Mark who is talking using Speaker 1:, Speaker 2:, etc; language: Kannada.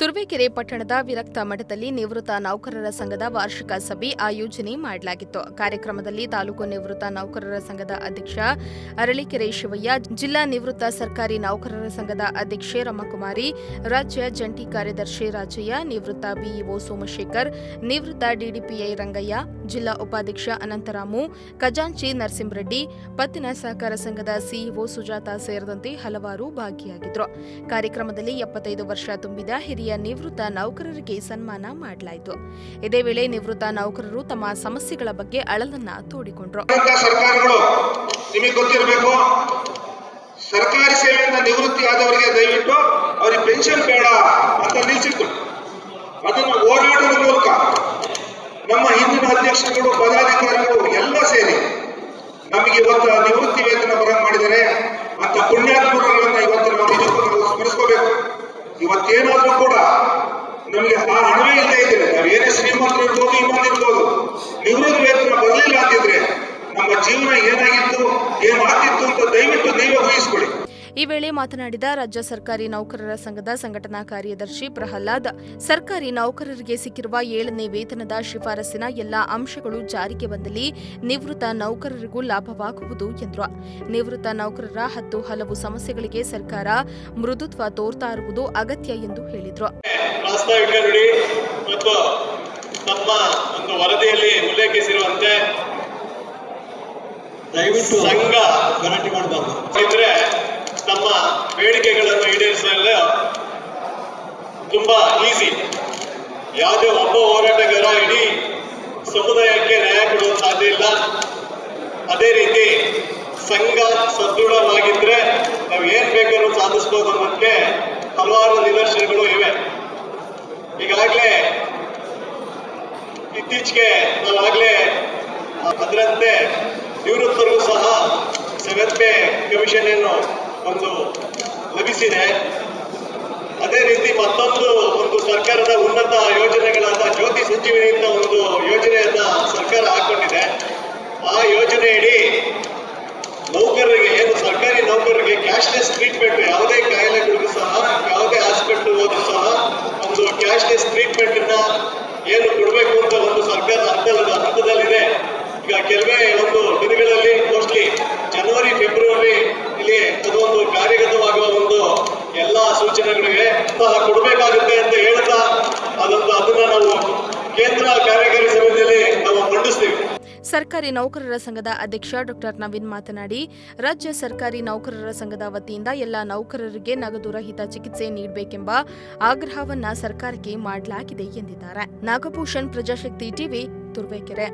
Speaker 1: ತುರುವೇಕೆರೆ ಪಟ್ಟಣದ ವಿರಕ್ತ ಮಠದಲ್ಲಿ ನಿವೃತ್ತ ನೌಕರರ ಸಂಘದ ವಾರ್ಷಿಕ ಸಭೆ ಆಯೋಜನೆ ಮಾಡಲಾಗಿತ್ತು. ಕಾರ್ಯಕ್ರಮದಲ್ಲಿ ತಾಲೂಕು ನಿವೃತ್ತ ನೌಕರರ ಸಂಘದ ಅಧ್ಯಕ್ಷ ಅರಳಿಕೆರೆ ಶಿವಯ್ಯ, ಜಿಲ್ಲಾ ನಿವೃತ್ತ ಸರ್ಕಾರಿ ನೌಕರರ ಸಂಘದ ಅಧ್ಯಕ್ಷೆ ರಮಾಕುಮಾರಿ, ರಾಜ್ಯ ಜಂಟಿ ಕಾರ್ಯದರ್ಶಿ ರಾಜಯ್ಯ, ನಿವೃತ್ತ ಬಿಇಒ ಸೋಮಶೇಖರ್, ನಿವೃತ್ತ ಡಿಡಿಪಿಐ ರಂಗಯ್ಯ ಜಿಲ್ಲಾ ಉಪಾಧ್ಯಕ್ಷ ಅನಂತರಾಮು, ಖಜಾಂಚಿ ನರಸಿಂಹರೆಡ್ಡಿ, ಪತ್ತಿನ ಸಹಕಾರ ಸಂಘದ ಸಿಇಒ ಸುಜಾತ ಸೇರಿದಂತೆ ಹಲವಾರು ಭಾಗಿಯಾಗಿದ್ದರು ಕಾರ್ಯಕ್ರಮದಲ್ಲಿ ಎಪ್ಪತ್ತೈದು ವರ್ಷ ತುಂಬಿದ ಹಿರಿಯ ನಿವೃತ್ತ ನೌಕರರಿಗೆ ಸನ್ಮಾನ ಮಾಡಲಾಯಿತು. ಇದೇ ವೇಳೆ ನಿವೃತ್ತ ನೌಕರರು ತಮ್ಮ ಸಮಸ್ಯೆಗಳ ಬಗ್ಗೆ ಅಳಲನ್ನ ತೋಡಿಕೊಂಡರು.
Speaker 2: ಸರ್ಕಾರಿ ಸೇವೆಯಿಂದ ನಿವೃತ್ತಿ ಆದವರಿಗೆ ದಯವಿಟ್ಟು ಅವರಿಗೆ ಪೆನ್ಷನ್ ಬೇಡ ಅಂತ ನಿಲ್ಲಿಸಿತ್ತು ನಮ್ಮ ಹಿಂದಿನ ಅಧ್ಯಕ್ಷರುಗಳು, ಪದಾಧಿಕಾರಿಗಳು ಎಲ್ಲ ಸೇರಿ ನಮಗೆ ಇವತ್ತು ನಿವೃತ್ತಿ ವೇತನ ಬರ ಮಾಡಿದರೆ, ಅಂತ ಪುಣ್ಯಾತ್ಮಗಳನ್ನ ಇವತ್ತು ನಾವು ನಿಜಕ್ಕೂ ನಾವು ಸ್ಮರಿಸ್ಕೋಬೇಕು. ಇವತ್ತೇನಾದ್ರೂ ಕೂಡ ನಮಗೆ ಆ ಹಣವೇ ಇಲ್ಲದೆ ಇದ್ರೆ ನಾವೇನೇ ಏನೇ ಶ್ರೀಮಂತರು ಇರ್ಬೋದು ನಿವೃತ್ತಿ ವೇತನ ಬರಲಿಲ್ಲ ಅಂತಿದ್ರೆ ನಮ್ಮ ಜೀವನ ಏನಾಗಿತ್ತು ಏನಾಗ್ತಿತ್ತು ಅಂತ ದಯವಿಟ್ಟು ನೀವೇ ಊಹಿಸ್ಕೊಳ್ಳಿ
Speaker 1: ಈ ವೇಳೆ ಮಾತನಾಡಿದ ರಾಜ್ಯ ಸರ್ಕಾರಿ ನೌಕರರ ಸಂಘದ ಸಂಘಟನಾ ಕಾರ್ಯದರ್ಶಿ ಪ್ರಹ್ಲಾದ್ ಸರ್ಕಾರಿ ನೌಕರರಿಗೆ ಸಿಕ್ಕಿರುವ ಏಳನೇ ವೇತನದ ಶಿಫಾರಸಿನ ಎಲ್ಲಾ ಅಂಶಗಳು ಜಾರಿಗೆ ಬಂದಲ್ಲಿ ನಿವೃತ್ತ ನೌಕರರಿಗೂ ಲಾಭವಾಗುವುದು ಎಂದರು. ನಿವೃತ್ತ ನೌಕರರ ಹತ್ತು ಹಲವು ಸಮಸ್ಯೆಗಳಿಗೆ ಸರ್ಕಾರ ಮೃದುತ್ವ ತೋರ್ತಾ ಇರುವುದು ಅಗತ್ಯ ಎಂದು ಹೇಳಿದರು.
Speaker 3: ವರದಿಯಲ್ಲಿ ಉಲ್ಲೇಖಿಸಿರುವಂತೆ ಸಂಘ ರೀತಿ ಸಂಘ ಸದೃಢವಾಗಿದ್ರೆ ನಾವು ಏನ್ ಬೇಕಾದ್ರೂ ಸಾಧಿಸಬಹುದು ಅನ್ನೋದಕ್ಕೆ ಹಲವಾರು ನಿದರ್ಶನಗಳು ಇವೆ. ಈಗಾಗಲೇ ಇತ್ತೀಚೆಗೆ ನಾವಾಗಲೇ ಅದರಂತೆ ನಿವೃತ್ತರಿಗೂ ಸಹ ಸೆವೆಂತ್ ಪೇ ಕಮಿಷನ್ ಅನ್ನು ಒಂದು ಲಭಿಸಿದೆ. ಅದೇ ರೀತಿ ಮತ್ತೊಂದು ಒಂದು ಸರ್ಕಾರದ ಉನ್ನತ ಯೋಜನೆಗಳಾದ ಜ್ಯೋತಿ ಸಂಜೀವಿನಿ ಒಂದು ಯೋಜನೆಯನ್ನ ಸರ್ಕಾರ ಹಾಕೊಂಡಿದೆ. ಆ ಯೋಜನೆಯಡಿ ನೌಕರರಿಗೆ ಏನು ಸರ್ಕಾರಿ ನೌಕರರಿಗೆ ಕ್ಯಾಶ್ಲೆಸ್ ಟ್ರೀಟ್ಮೆಂಟ್ ಯಾವುದೇ ಕಾಯಿಲೆಗಳಿಗೂ ಸಹ ಯಾವುದೇ ಹಾಸ್ಪಿಟಲ್ ಹೋದ್ರೂ ಸಹ ಒಂದು ಕ್ಯಾಶ್ಲೆಸ್ ಟ್ರೀಟ್ಮೆಂಟ್ ಅನ್ನ ಏನು ಕೊಡಬೇಕು ಅಂತ ಒಂದು ಸರ್ಕಾರ ಹಂತದ ಹಂತದಲ್ಲಿದೆ ಈಗ ಕೆಲವೇ ಒಂದು ದಿನಗಳಲ್ಲಿ ಮೋಸ್ಟ್ಲಿ ಜನವರಿ ಫೆಬ್ರವರಿ ಇಲ್ಲಿ ಅದೊಂದು ಕಾರ್ಯಗತವಾಗುವ ಒಂದು ಎಲ್ಲಾ ಸೂಚನೆಗಳಿಗೆ ಸಹ ಕೊಡಬೇಕಾಗುತ್ತೆ ಅಂತ ಹೇಳ್ತಾ ಅದೊಂದು ಅದನ್ನ ನಾವು ಕೇಂದ್ರ ಕಾರ್ಯಕಾರಿ ಸಮಿತಿಯಲ್ಲಿ ನಾವು ಮಂಡಿಸ್ತೀವಿ.
Speaker 1: ಸರ್ಕಾರಿ ನೌಕರರ ಸಂಘದ ಅಧ್ಯಕ್ಷ ಡಾಕ್ಟರ್ ನವೀನ್ ಮಾತನಾಡಿ, ರಾಜ್ಯ ಸರ್ಕಾರಿ ನೌಕರರ ಸಂಘದ ವತಿಯಿಂದ ಎಲ್ಲ ನೌಕರರಿಗೆ ನಗದು ರಹಿತ ಚಿಕಿತ್ಸೆ ನೀಡಬೇಕೆಂಬ ಆಗ್ರಹವನ್ನ ಸರ್ಕಾರಕ್ಕೆ ಮಾಡಲಾಗಿದೆ ಎಂದಿದ್ದಾರೆ. ನಾಗಭೂಷಣ್, ಪ್ರಜಾಶಕ್ತಿ ಟಿವಿ, ತುರುವೇಕೆರೆ.